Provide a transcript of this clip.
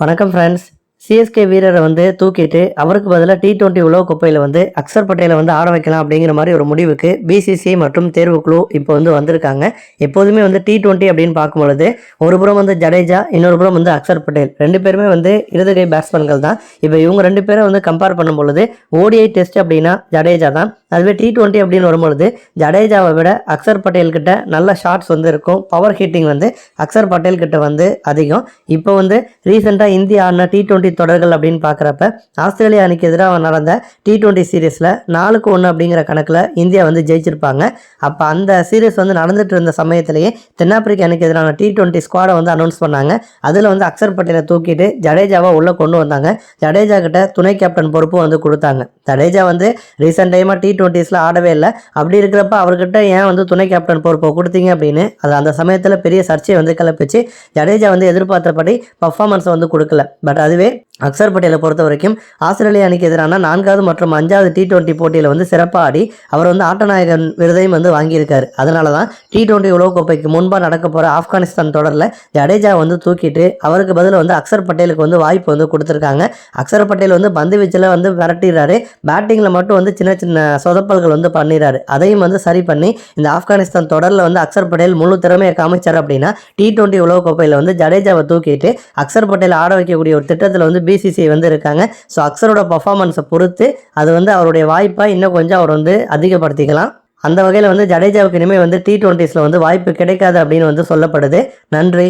வணக்கம் friends CSK வீரரை வந்து தூக்கிட்டு அவருக்கு பதிலாக டி டுவெண்ட்டி உலக கோப்பையில் வந்து அக்சர் பட்டேலை வந்து ஆட வைக்கலாம் அப்படிங்கிற மாதிரி ஒரு முடிவுக்கு பிசிசிஐ மற்றும் தேர்வுக்குழு இப்போ வந்து வந்திருக்காங்க. எப்போதுமே வந்து டி டுவெண்ட்டி அப்படின்னு பார்க்கும்பொழுது ஒரு புறம் வந்து ஜடேஜா இன்னொரு புறம் வந்து அக்சர் பட்டேல். ரெண்டு பேருமே வந்து இடதுகை பேட்ஸ்மேன்கள் தான். இப்போ இவங்க ரெண்டு பேரும் வந்து கம்பேர் பண்ணும் பொழுது ஓடிஐ டெஸ்ட் அப்படின்னா ஜடேஜா தான். அதுவே டி டுவெண்ட்டி அப்படின்னு வரும்பொழுது ஜடேஜாவை விட அக்சர் பட்டேல் கிட்ட நல்ல ஷாட்ஸ் வந்து இருக்கும். பவர் ஹிட்டிங் வந்து அக்சர் பட்டேல் கிட்ட வந்து அதிகம். இப்போ வந்து ரீசெண்டாக இந்தியா ஆடின டி டுவெண்ட்டி தொடர்கள் அப்படின்னு பார்க்குறப்ப ஆஸ்திரேலியா அணிக்கு எதிராக நடந்த டி டுவெண்ட்டி சீரீஸில் நாலுக்கு ஒன்று அப்படிங்கிற கணக்கில் இந்தியா வந்து ஜெயிச்சிருப்பாங்க. அப்போ அந்த சீரீஸ் வந்து நடந்துட்டு இருந்த சமயத்திலேயே தென்னாப்பிரிக்கா அணிக்கு எதிரான டி டுவெண்ட்டி ஸ்குவாடை வந்து அனௌன்ஸ் பண்ணாங்க. அதில் வந்து அக்சர் பட்டேலை தூக்கிட்டு ஜடேஜாவை உள்ளே கொண்டு வந்தாங்க. ஜடேஜா கிட்ட துணை கேப்டன் பொறுப்பு வந்து கொடுத்தாங்க. ஜடேஜா வந்து ரீசெண்ட் டைமாக டி டுவெண்ட்டிஸில் ஆடவே இல்லை. அப்படி இருக்கிறப்ப அவர்கிட்ட ஏன் வந்து துணை கேப்டன் பொறுப்பை கொடுத்தீங்க அப்படின்னு அது அந்த சமயத்தில் பெரிய சர்ச்சையை வந்து கிளப்பிச்சு ஜடேஜா வந்து எதிர்பார்த்தபடி பர்ஃபார்மன்ஸை வந்து கொடுக்கல. பட் அதுவே அக்சர் பட்டேலை பொறுத்த வரைக்கும் ஆஸ்திரேலிய அணிக்கு எதிரான நான்காவது மற்றும் அஞ்சாவது டி டுவெண்ட்டி போட்டியில் வந்து சிறப்பாக ஆடி அவர் வந்து ஆட்டநாயகன் விருதையும் வந்து வாங்கியிருக்காரு. அதனால தான் டி டுவெண்ட்டி உலகக்கோப்பைக்கு முன்பாக நடக்க போகிற ஆப்கானிஸ்தான் தொடரில் ஜடேஜா வந்து தூக்கிட்டு அவருக்கு பதில் வந்து அக்சர் பட்டேலுக்கு வந்து வாய்ப்பு வந்து கொடுத்துருக்காங்க. அக்சர் பட்டேல் வந்து பந்து வீச்சில் வந்து விரட்டிடுறாரு. பேட்டிங்கில் மட்டும் வந்து சின்ன சின்ன சொதப்பல்கள் வந்து பண்ணிடுறாரு. அதையும் வந்து சரி பண்ணி இந்த ஆப்கானிஸ்தான் தொடரில் வந்து அக்சர் பட்டேல் முழு திறமையை காமிச்சார் அப்படின்னா டி டுவெண்ட்டி உலகக்கோப்பையில் வந்து ஜடேஜாவை தூக்கிட்டு அக்சர் பட்டேல் ஆட வைக்கக்கூடிய ஒரு திட்டத்தில் வந்து பிசிசிஐ வந்து இருக்காங்க. ஸோ அக்சரோட பர்ஃபார்மன்ஸை பொறுத்து அது வந்து அவருடைய வாய்ப்பை இன்னும் கொஞ்சம் அவர் வந்து அதிகப்படுத்திக்கலாம். அந்த வகையில் வந்து ஜடேஜாவுக்கு இனிமேல் வந்து டி ட்வெண்ட்டிஸில் வந்து வாய்ப்பு கிடைக்காது அப்படின்னு வந்து சொல்லப்படுது. நன்றி.